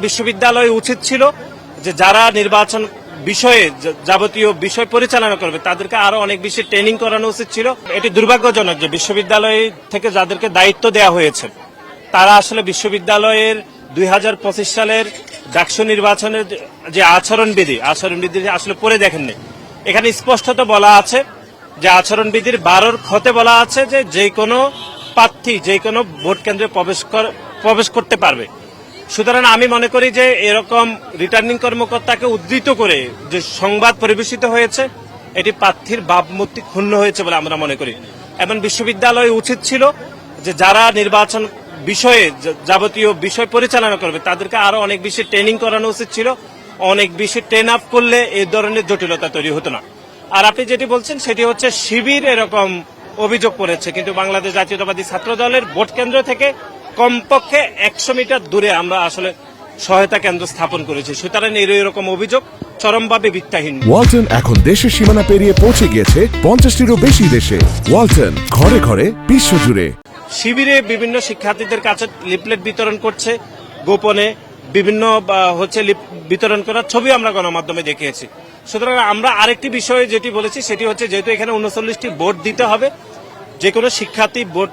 বিশ্ববিদ্যালয় উচিত ছিল যে যারা নির্বাচন বিষয়ে যাবতীয় বিষয় পরিচালনা করবে, তাদেরকে আরও অনেক বেশি ট্রেনিং করানো উচিত ছিল। এটি দুর্ভাগ্যজনক যে বিশ্ববিদ্যালয় থেকে যাদেরকে দায়িত্ব দেওয়া হয়েছে, তারা আসলে বিশ্ববিদ্যালয়ের দুই হাজার পঁচিশ সালের ডাকসু নির্বাচনের যে- আচরণবিধি আচরণবিধি আসলে পড়ে দেখেননি। এখানে স্পষ্টত বলা আছে যে আচরণবিধির বারোর খতে বলা আছে যে যে কোনো প্রার্থী যে কোনো ভোট কেন্দ্রে প্রবেশ প্রবেশ করতে পারবে। সুতরাং আমি মনে করি যে এরকম রিটার্নিং কর্মকর্তাকে উদ্ধৃত করে যে সংবাদ পরিবেশিত হয়েছে, এটি প্রার্থীর ভাবমূর্তি ক্ষুণ্ণ হয়েছে বলে আমরা মনে করি। এবং বিশ্ববিদ্যালয় উচিত ছিল যে যারা নির্বাচন বিষয়ে যাবতীয় বিষয় পরিচালনা করবে, তাদেরকে আরও অনেক বেশি ট্রেনিং করানো উচিত ছিল। অনেক বেশি ট্রেন আপ করলে এই ধরনের জটিলতা তৈরি হতো না। আর আপনি যেটি বলছেন, সেটি হচ্ছে শিবির এরকম অভিযোগ করেছে কিন্তু বাংলাদেশ জাতীয়তাবাদী ছাত্র দলের ভোট কেন্দ্র থেকে কমপক্ষে একশো মিটার দূরে আমরা আসলে সহায়তা কেন্দ্র স্থাপন করেছি। সুতরাং এর এরকম অভিযোগ চরমভাবে ভিত্তাহীন। ওয়ালটন এখন দেশের সীমানা পেরিয়ে পৌঁছে গিয়েছে পঞ্চাশটিরও বেশি দেশে। ওয়ালটন ঘরে ঘরে বিশ্বজুড়ে। শিবিরে বিভিন্ন শিক্ষার্থীদের কাছে লিফলেট বিতরণ করছে। গোপনে বিভিন্ন হচ্ছে বিতরণ করার ছবি আমরা গণমাধ্যমে দেখিয়েছি। সুতরাং আমরা আরেকটি বিষয়ে যেটি বলেছি সেটি হচ্ছে যেহেতু এখানে উনচল্লিশটি ভোট দিতে হবে যে কোনো শিক্ষার্থী ভোট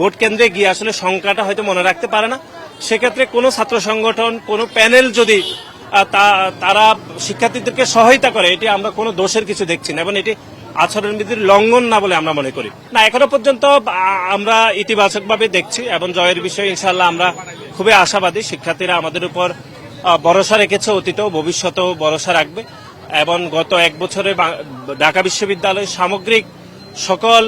ভোট কেন্দ্রে গিয়ে আসলে সংখ্যাটা হয়তো মনে রাখতে পারে না। সেক্ষেত্রে কোনো ছাত্র সংগঠন, কোনো প্যানেল যদি তারা শিক্ষার্থীদেরকে সহায়তা করে, এটি আমরা কোনো দোষের কিছু দেখছি না এবং এটি আচরণবিধির লঙ্ঘন না বলে আমরা মনে করি। না, এখনও পর্যন্ত আমরা ইতিবাচকভাবে দেখছি এবং জয়ের বিষয়ে ইনশাল্লাহ আমরা খুবই আশাবাদী। শিক্ষার্থীরা আমাদের উপর ভরসা রেখেছে অতীতেও, ভবিষ্যতেও ভরসা রাখবে এবং গত এক বছরে ঢাকা বিশ্ববিদ্যালয় সামগ্রিক সকল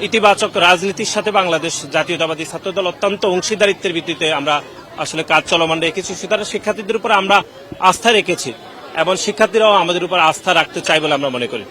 ইতিবাচক রাজনীতির সাথে বাংলাদেশ জাতীয়তাবাদী ছাত্রদল অত্যন্ত অংশীদারিত্বের ভিত্তিতে আমরা আসলে কাজ চলমান রেখেছি। সুতরাং শিক্ষার্থীদের উপর আমরা আস্থা রেখেছি এবং শিক্ষার্থীরাও আমাদের উপর আস্থা রাখতে চাই বলে আমরা মনে করি।